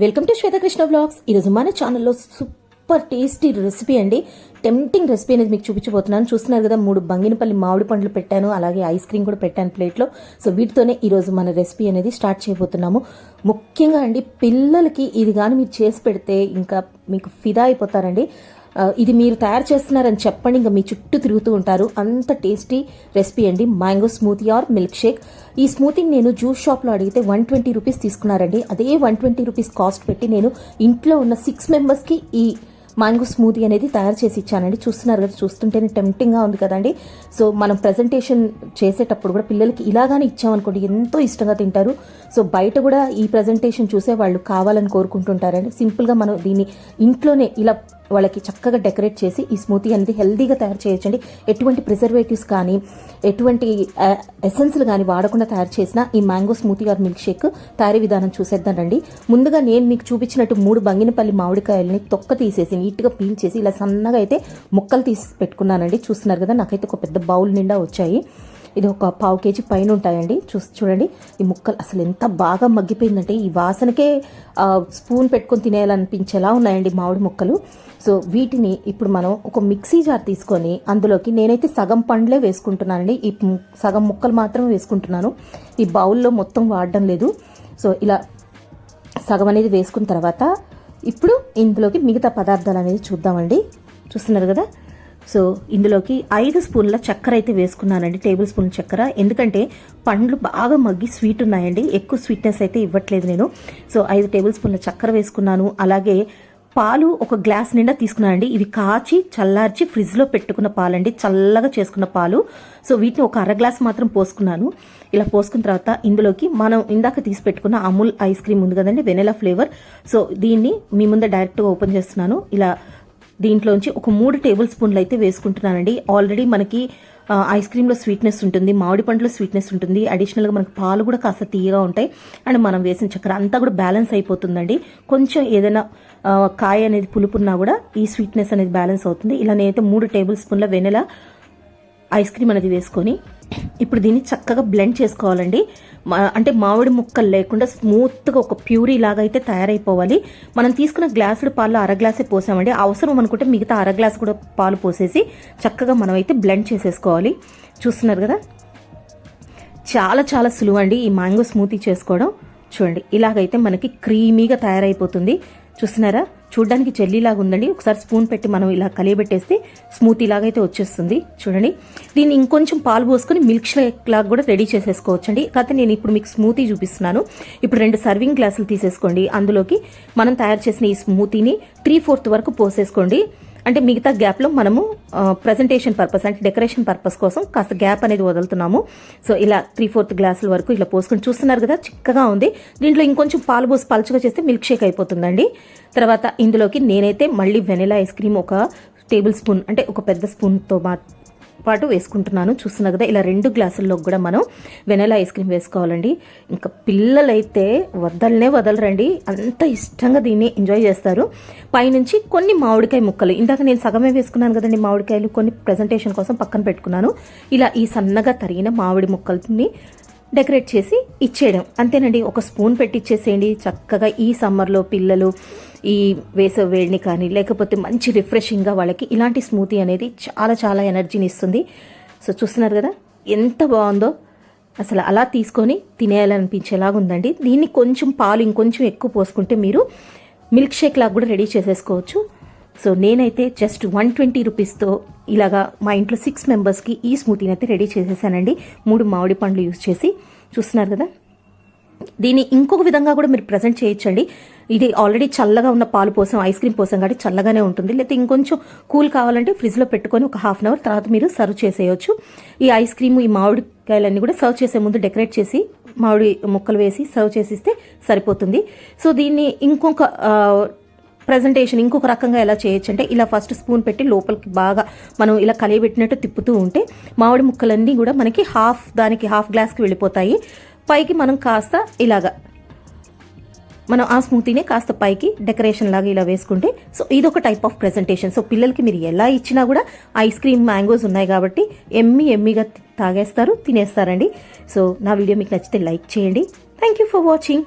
Welcome to Swetha Krishna blogs ఈరోజు మన ఛానల్లో సూపర్ టేస్టీ రెసిపీ అండి. టెంప్టింగ్ రెసిపీ అనేది మీకు చూపించబోతున్నాను. చూస్తున్నారు కదా మూడు బంగినపల్లి మామిడి పండ్లు పెట్టాను అలాగే ఐస్ క్రీమ్ కూడా పెట్టాను ప్లేట్లో సో వీటితోనే ఈరోజు మన రెసిపీ అనేది స్టార్ట్ చేయబోతున్నాము. ముఖ్యంగా అండి పిల్లలకి ఇది కానీ మీరు చేసి పెడితే ఇంకా మీకు ఫిదా అయిపోతారండి. ఇది మీరు తయారు చేస్తున్నారని చెప్పండి. ఇంకా మీ చుట్టూ తిరుగుతూ ఉంటారు. అంత టేస్టీ రెసిపీ అండి. Mango smoothie or milk shake. ఈ స్మూతీని నేను జ్యూస్ షాప్లో అడిగితే వన్ ట్వంటీ రూపీస్ తీసుకున్నారండి. అదే వన్ ట్వంటీ రూపీస్ కాస్ట్ పెట్టి నేను ఇంట్లో ఉన్న సిక్స్ మెంబర్స్కి ఈ మ్యాంగో స్మూతీ అనేది తయారు చేసి ఇచ్చానండి. చూస్తున్నారు కదా చూస్తుంటేనే టెంప్టింగ్గా ఉంది కదండి. సో మనం ప్రజెంటేషన్ చేసేటప్పుడు కూడా పిల్లలకి ఇలాగానే ఇచ్చామనుకోండి ఎంతో ఇష్టంగా తింటారు. సో బయట కూడా ఈ ప్రజెంటేషన్ చూసే వాళ్ళు కావాలని కోరుకుంటుంటారండి. సింపుల్గా మనం దీన్ని ఇంట్లోనే ఇలా వాళ్ళకి చక్కగా డెకరేట్ చేసి ఈ స్మూతీ అనేది హెల్దీగా తయారు చేయొచ్చండి. ఎటువంటి ప్రిజర్వేటివ్స్ కానీ ఎటువంటి ఎసెన్స్లు కానీ వాడకుండా తయారు చేసిన ఈ mango smoothie or milk shake తయారీ విధానం చూసేద్దానండి ముందుగా నేను మీకు చూపించినట్టు మూడు బంగినపల్లి మామిడికాయలని తొక్క తీసేసి నీట్గా పీల్ చేసి ఇలా సన్నగా అయితే ముక్కలు తీసి పెట్టుకున్నానండి. చూస్తున్నారు కదా నాకైతే ఒక పెద్ద బౌల్ నిండా వచ్చాయి. ఇది ఒక పావు కేజీ పైన ఉంటాయండి. చూసి చూడండి. ఈ ముక్కలు అసలు ఎంత బాగా మగ్గిపోయిందంటే ఈ వాసనకే స్పూన్ పెట్టుకొని తినేయాలనిపించేలా ఉన్నాయండి మామిడి ముక్కలు. సో వీటిని ఇప్పుడు మనం ఒక మిక్సీ జార్ తీసుకొని అందులోకి నేనైతే సగం పండ్లే వేసుకుంటున్నానండి. ఈ సగం ముక్కలు మాత్రమే వేసుకుంటున్నాను. ఈ బౌల్లో మొత్తం వాడడం లేదు. సో ఇలా సగం అనేది వేసుకున్న తర్వాత ఇప్పుడు ఇందులోకి మిగతా పదార్థాలు అనేది చూద్దామండి. చూస్తున్నారు కదా? సో ఇందులోకి ఐదు స్పూన్ల చక్కెర అయితే వేసుకున్నానండి టేబుల్ స్పూన్ చక్కెర. ఎందుకంటే పండ్లు బాగా మగ్గి స్వీట్ ఉన్నాయండి ఎక్కువ స్వీట్నెస్ అయితే ఇవ్వట్లేదు నేను. సో ఐదు టేబుల్ స్పూన్ల చక్కెర వేసుకున్నాను. అలాగే పాలు ఒక గ్లాస్ నిండా తీసుకున్నానండి. ఇవి కాచి చల్లార్చి ఫ్రిడ్జ్లో పెట్టుకున్న పాలండి చల్లగా చేసుకున్న పాలు. సో వీటిని ఒక అర గ్లాస్ మాత్రం పోసుకున్నాను. ఇలా పోసుకున్న తర్వాత ఇందులోకి మనం ఇందాక తీసి పెట్టుకున్న అమూల్ ఐస్ క్రీమ్ ఉంది కదండి వెనెలా ఫ్లేవర్. సో దీన్ని మీ ముందే డైరెక్ట్గా ఓపెన్ చేస్తున్నాను. ఇలా దీంట్లోంచి ఒక మూడు టేబుల్ స్పూన్లు అయితే వేసుకుంటున్నానండి. ఆల్రెడీ మనకి ఐస్ క్రీమ్లో స్వీట్నెస్ ఉంటుంది మామిడి పండులో స్వీట్నెస్ ఉంటుంది. అడిషనల్గా మనకి పాలు కూడా కాస్త తీయగా ఉంటాయి. అండ్ మనం వేసిన చక్కెర అంతా కూడా బ్యాలెన్స్ అయిపోతుందండి. కొంచెం ఏదైనా కాయ అనేది పులుపున్నా కూడా ఈ స్వీట్నెస్ అనేది బ్యాలెన్స్ అవుతుంది. ఇలా నేనైతే మూడు టేబుల్ స్పూన్ల వెనెల ఐస్ క్రీమ్ అనేది వేసుకొని ఇప్పుడు దీన్ని చక్కగా బ్లెండ్ చేసుకోవాలండి. మా- అంటే మామిడి ముక్కలు లేకుండా స్మూత్గా ఒక ప్యూరీ లాగా అయితే తయారైపోవాలి. మనం తీసుకున్న గ్లాసుడు పాలు అర గ్లాసే పోసామండి. అవసరం అనుకుంటే మిగతా అర గ్లాస్ కూడా పాలు పోసేసి చక్కగా మనం అయితే బ్లెండ్ చేసేసుకోవాలి. చూస్తున్నారు కదా? చాలా చాలా సులువు అండి ఈ మ్యాంగో స్మూతీ చేసుకోవడం. చూడండి ఇలాగైతే మనకి క్రీమీగా తయారైపోతుంది. చూస్తున్నారా? చూడడానికి జెల్లీలాగా ఉందండి. ఒకసారి స్పూన్ పెట్టి మనం ఇలా కలియబెట్టేస్తే స్మూతీ లాగా అయితే వచ్చేస్తుంది. చూడండి. దీన్ని ఇంకొంచెం పాలు పోసుకొని మిల్క్ షేక్ లాగా కూడా రెడీ చేసేసుకోవచ్చండి. కాకపోతే నేను ఇప్పుడు మీకు స్మూతీ చూపిస్తున్నాను. ఇప్పుడు రెండు సర్వింగ్ గ్లాసులు తీసేసుకోండి. అందులోకి మనం తయారు చేసిన ఈ స్మూతీని త్రీ ఫోర్త్ వరకు పోసేసుకోండి. అంటే మిగతా గ్యాప్లో మనము ప్రజెంటేషన్ పర్పస్ అంటే డెకరేషన్ పర్పస్ కోసం కాస్త గ్యాప్ అనేది వదులుతున్నాము. సో ఇలా త్రీ ఫోర్త్ గ్లాసుల వరకు ఇలా పోసుకొని చూస్తున్నారు కదా చిక్కగా ఉంది. దీంట్లో ఇంకొంచెం పాలు పోసి పలుచగా చేస్తే మిల్క్ షేక్ అయిపోతుందండి. తర్వాత ఇందులోకి నేనైతే మళ్ళీ వెనిలా ఐస్ క్రీమ్ ఒక టేబుల్ స్పూన్ అంటే ఒక పెద్ద స్పూన్తో మా పాటు వేసుకుంటున్నాను. చూస్తున్నా కదా ఇలా రెండు గ్లాసుల్లో కూడా మనం వెనలా ఐస్ క్రీమ్ వేసుకోవాలండి. ఇంకా పిల్లలైతే వదలనే వదలరండి. అంత ఇష్టంగా దీన్ని ఎంజాయ్ చేస్తారు. పైనుంచి కొన్ని మామిడికాయ ముక్కలు. ఇందాక నేను సగమే వేసుకున్నాను కదండి మామిడికాయలు. కొన్ని ప్రజెంటేషన్ కోసం పక్కన పెట్టుకున్నాను. ఇలా ఈ సన్నగా తరిగిన మామిడి ముక్కలని డెకరేట్ చేసి ఇచ్చేయడం. అంతేనండి ఒక స్పూన్ పెట్టి ఇచ్చేసేయండి. చక్కగా ఈ సమ్మర్లో పిల్లలు ఈ వేసవి వేడిని కానీ లేకపోతే మంచి రిఫ్రెషింగ్గా వాళ్ళకి ఇలాంటి స్మూతీ అనేది చాలా చాలా ఎనర్జీని ఇస్తుంది. సో చూస్తున్నారు కదా ఎంత బాగుందో. అసలు అలా తీసుకొని తినేయాలనిపించేలాగా ఉందండి. దీన్ని కొంచెం పాలు ఇంకొంచెం ఎక్కువ పోసుకుంటే మీరు మిల్క్ షేక్ లాగా కూడా రెడీ చేసేసుకోవచ్చు. సో నేనైతే జస్ట్ వన్ ట్వంటీ రూపీస్తో ఇలాగా మా ఇంట్లో సిక్స్ మెంబర్స్కి ఈ స్మూతీని అయితే రెడీ చేసేసానండి. మూడు మామిడి పండ్లు యూజ్ చేసి. చూస్తున్నారు కదా? దీన్ని ఇంకొక విధంగా కూడా మీరు ప్రజెంట్ చేయొచ్చండి. ఇది ఆల్రెడీ చల్లగా ఉన్న పాలు పోసాం ఐస్ క్రీమ్ పోసాం కాబట్టి చల్లగానే ఉంటుంది. లేకపోతే ఇంకొంచెం కూల్ కావాలంటే ఫ్రిడ్జ్లో పెట్టుకొని ఒక హాఫ్ అన్ అవర్ తర్వాత మీరు సర్వ్ చేసేయచ్చు. ఈ ఐస్ క్రీమ్ ఈ మామిడికాయలన్నీ కూడా సర్వ్ చేసే ముందు డెకరేట్ చేసి మామిడి ముక్కలు వేసి సర్వ్ చేసిస్తే సరిపోతుంది. సో దీన్ని ఇంకొక ప్రజెంటేషన్ ఇంకొక రకంగా ఎలా చేయొచ్చు అంటే ఇలా ఫస్ట్ స్పూన్ పెట్టి లోపలికి బాగా మనం ఇలా కలియబెట్టినట్టు తిప్పుతూ ఉంటే మామిడి ముక్కలన్నీ కూడా మనకి హాఫ్ దానికి హాఫ్ గ్లాస్కి వెళ్ళిపోతాయి. పైకి మనం కాస్త ఇలాగా మనం ఆ స్మూతీని కాస్త పైకి డెకరేషన్ లాగా ఇలా వేసుకుంటే సో ఇదొక టైప్ ఆఫ్ ప్రెజెంటేషన్. సో పిల్లలకి మీరు ఎలా ఇచ్చినా కూడా ఐస్ క్రీమ్ మ్యాంగోస్ ఉన్నాయి కాబట్టి ఎమ్మి ఎమ్మిగా తాగేస్తారు తినేస్తారండి. సో నా వీడియో మీకు నచ్చితే లైక్ చేయండి. Thank you for watching